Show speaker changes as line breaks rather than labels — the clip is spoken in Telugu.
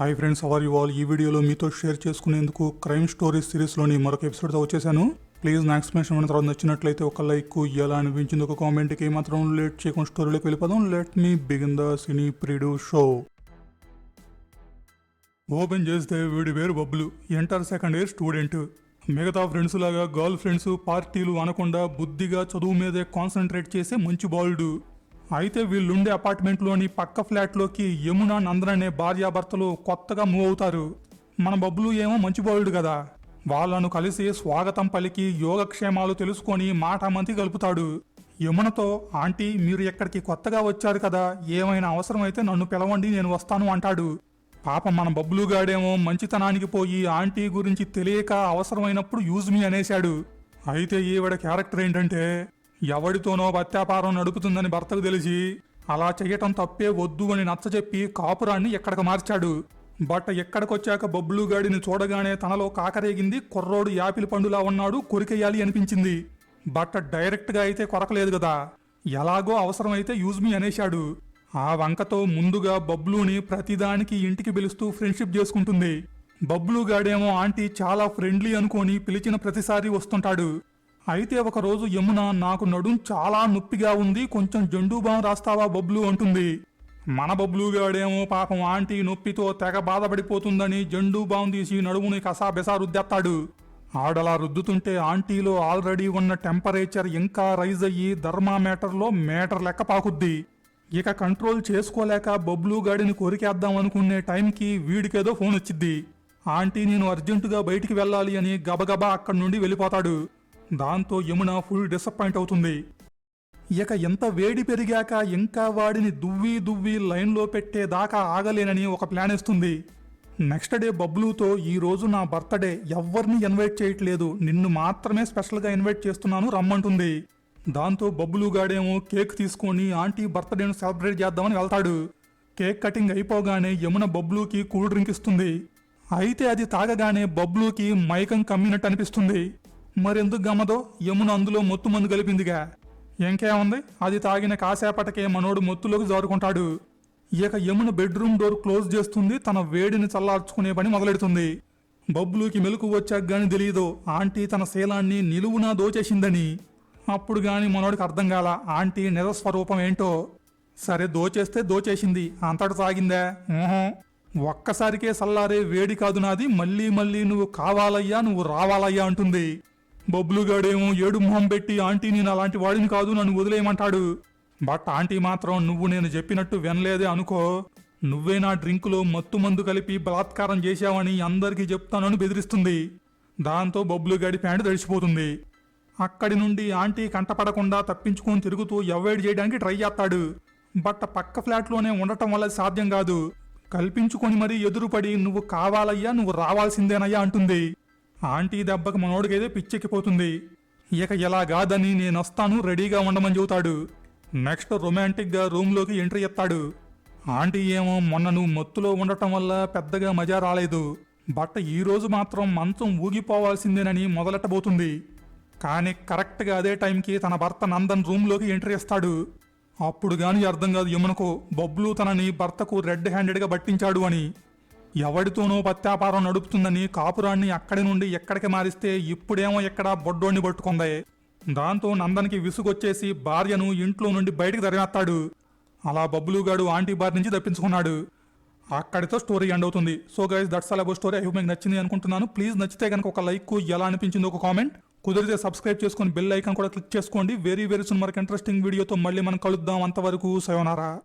Hi friends how are you all ఈ వీడియోలో మీతో షేర్ చేసుకునేందుకు క్రైమ్ స్టోరీస్ సిరీస్లోని మరొక ఎపిసోడ్తో వచ్చేసాను. ప్లీజ్ నా ఎక్స్ప్లెనేషన్ మన తర్వాత నచ్చినట్లయితే ఒక లైక్ ఎలా అనిపించింది ఒక కామెంట్కి మాత్రం లేట్ చేయకుండా స్టోరీలోకి వెళ్ళిపోదాం. లెట్ మీ బిగిన్ ద సినీ ప్రీడు షో ఓపెన్ చేస్తే వీడి పేరు బబ్బులు ఇంటర్ సెకండ్ ఇయర్ స్టూడెంట్ మిగతా ఫ్రెండ్స్ లాగా గర్ల్ ఫ్రెండ్స్ పార్టీలు అనకుండా బుద్ధిగా చదువు మీదే కాన్సన్ట్రేట్ చేసే మంచి బాలుడు అయితే వీళ్ళుండే అపార్ట్మెంట్లోని పక్క ఫ్లాట్లోకి యమున నందన్ అనే భార్యాభర్తలు కొత్తగా మూవ్ అవుతారు. మన బబ్బులు ఏమో మంచి కదా. వాళ్ళను కలిసి స్వాగతం పలికి యోగక్షేమాలు తెలుసుకొని మాటామంతి కలుపుతాడు యమునతో ఆంటీ మీరు ఎక్కడికి కొత్తగా వచ్చారు కదా ఏమైనా అవసరమైతే నన్ను పిలవండి నేను వస్తాను అంటాడు. పాప మన బబ్బులు గాడేమో మంచితనానికి పోయి ఆంటీ గురించి తెలియక అవసరమైనప్పుడు యూజ్ మీ అనేశాడు. అయితే ఈవిడ క్యారెక్టర్ ఏంటంటే ఎవడితోనో భత్యాపారం నడుపుతుందని భర్తకు తెలిసి అలా చెయ్యటం తప్పే వద్దు అని నచ్చజెప్పి కాపురాన్ని ఎక్కడికి మార్చాడు. బట్ ఎక్కడికొచ్చాక బబ్బులు గాడిని చూడగానే తనలో కాకరేగింది కుర్రోడు యాపిల్ పండులా ఉన్నాడు కొరికెయ్యాలి అనిపించింది. బట్ డైరెక్ట్గా అయితే కొరకలేదు కదా ఎలాగో అవసరమైతే యూజ్ మీ అనేశాడు. ఆ వంకతో ముందుగా బబ్లూని ప్రతిదానికి ఇంటికి పిలుస్తూ ఫ్రెండ్షిప్ చేసుకుంటుంది. బబ్లూ గాడేమో ఆంటీ చాలా ఫ్రెండ్లీ అనుకొని పిలిచిన ప్రతిసారి వస్తుంటాడు. అయితే ఒకరోజు యమున నాకు నడుం చాలా నొప్పిగా ఉంది కొంచెం జండు బాం రాస్తావా బబ్లు అంటుంది. మన బబ్లుగాడేమో పాపం ఆంటీ నొప్పితో తెగ బాధపడిపోతుందని జండు బాం తీసి నడుముని కసాబెసా రుద్దెత్తాడు ఆడలా రుద్దుతుంటే ఆంటీలో ఆల్రెడీ ఉన్న టెంపరేచర్ ఇంకా రైజ్ అయ్యి ధర్మామీటర్లో మీటర్ లెక్క పాకుద్ది. ఇక కంట్రోల్ చేసుకోలేక బబ్లు గాడిని కొరికేద్దాం అనుకునే టైంకి వీడికేదో ఫోన్ వచ్చింది ఆంటీ నేను అర్జెంటుగా బయటికి వెళ్ళాలి అని గబగబా అక్కడి నుండి వెళ్ళిపోతాడు. దాంతో యమున ఫుల్ డిసప్పాయింట్ అవుతుంది. ఇక ఎంత వేడి పెరిగాక ఇంకా వాడిని దువ్వి దువ్వి లైన్లో పెట్టేదాకా ఆగలేనని ఒక ప్లాన్ ఇస్తుంది నెక్స్ట్ డే బబ్లూతో ఈ రోజు నా బర్త్డే ఎవ్వరిని ఇన్వైట్ చేయట్లేదు. నిన్ను మాత్రమే స్పెషల్గా ఇన్వైట్ చేస్తున్నాను రమ్మంటుంది. దాంతో బబ్బులు గాడేమో కేక్ తీసుకొని ఆంటీ బర్త్డేను సెలబ్రేట్ చేద్దామని వెళ్తాడు. కేక్ కటింగ్ అయిపోగానే యమున బబ్లూకి కూల్ డ్రింక్ ఇస్తుంది. అయితే అది తాగగానే బబ్లూకి మైకం కమ్మినట్టు అనిపిస్తుంది. మరెందుకు గమ్మదో? యమున అందులో మొత్తు మందు కలిపిందిగా. ఇంకేముంది అది తాగిన కాసేపటకే మనోడు మొత్తులోకి జారుకుంటాడు. ఇక యమున బెడ్రూమ్ డోర్ క్లోజ్ చేస్తుంది తన వేడిని చల్లార్చుకునే పని మొదలెడుతుంది. బబ్లూకి మెలకు వచ్చాక గాని తెలియదు ఆంటీ తన శీలాన్ని నిలువునా దోచేసిందని. అప్పుడు గాని మనోడికి అర్థం కాల ఆంటీ నిజస్వరూపం ఏంటో. సరే దోచేస్తే దోచేసింది అంతటి సాగిందా ఊహం. ఒక్కసారికే సల్లారే వేడి కాదు నాది మళ్ళీ మళ్ళీ నువ్వు కావాలయ్యా నువ్వు రావాలయ్యా అంటుంది. బొబ్లుగాడేమో ఏడు మొహం పెట్టి ఆంటీ నేను అలాంటి వాడిని కాదు నన్ను వదిలేయమంటాడు. బట్ ఆంటీ మాత్రం నువ్వు నేను చెప్పినట్టు వినలేదే అనుకో. నువ్వే నా డ్రింకులో మత్తు మందు కలిపి బలాత్కారం చేశావని అందరికీ చెప్తానని బెదిరిస్తుంది. దాంతో బొబ్లుగాడి ప్యాంటు తడిచిపోతుంది అక్కడి నుండి ఆంటీ కంటపడకుండా తప్పించుకొని తిరుగుతూ అవాయిడ్ చేయడానికి ట్రై చేస్తాడు. బట్ పక్క ఫ్లాట్లోనే ఉండటం వల్ల సాధ్యం కాదు. కల్పించుకొని మరీ ఎదురుపడి నువ్వు కావాలయ్యా నువ్వు రావాల్సిందేనయ్యా అంటుంది. ఆంటీ దెబ్బకి మనోడికైతే పిచ్చెక్కిపోతుంది. ఇక ఎలా కాదని నేనొస్తాను రెడీగా ఉండమని చెబుతాడు. నెక్స్ట్ రొమాంటిక్గా రూమ్లోకి ఎంట్రీ ఎత్తాడు ఆంటీ ఏమో మొన్న నువ్వు మత్తులో ఉండటం వల్ల పెద్దగా మజా రాలేదు. బట్ ఈరోజు మాత్రం మంచం ఊగిపోవాల్సిందేనని మొదలెట్టబోతుంది. కానీ కరెక్ట్గా అదే టైంకి తన భర్త నందన్ రూమ్లోకి ఎంట్రీ ఇస్తాడు. అప్పుడు గాని అర్థం కాదు యమునకు బొబ్లు తనని భర్తకు రెడ్ హ్యాండెడ్గా పట్టించాడు అని. ఎవడితోనూ పత్యాపారం నడుపుతుందని కాపురాన్ని అక్కడి నుండి ఎక్కడికి మారిస్తే ఇప్పుడేమో ఎక్కడ బొడ్డోణ్ణి పట్టుకుంది. దాంతో నందనికి విసుగొచ్చేసి భార్యను ఇంట్లో నుండి బయటికి తరిమేస్తాడు అలా బబ్బులుగాడు ఆంటీ బార్ నుంచి తప్పించుకున్నాడు. అక్కడితో స్టోరీ ఎండ్ అవుతుంది. సో గైస్ దట్స్ అలా స్టోరీ ఐ మీకు నచ్చింది అనుకుంటున్నాను. ప్లీజ్ నచ్చితే కనుక ఒక లైక్ ఎలా అనిపించింది ఒక కామెంట్. కుదిరితే సబ్స్క్రైబ్ చేసుకొని బెల్ ఐకాన్ కూడా క్లిక్ చేసుకోండి. వెరీ వెరీ సున్ మరొక ఇంట్రెస్టింగ్ వీడియోతో మళ్ళీ మనం కలుద్దాం. అంతవరకు సయోనారా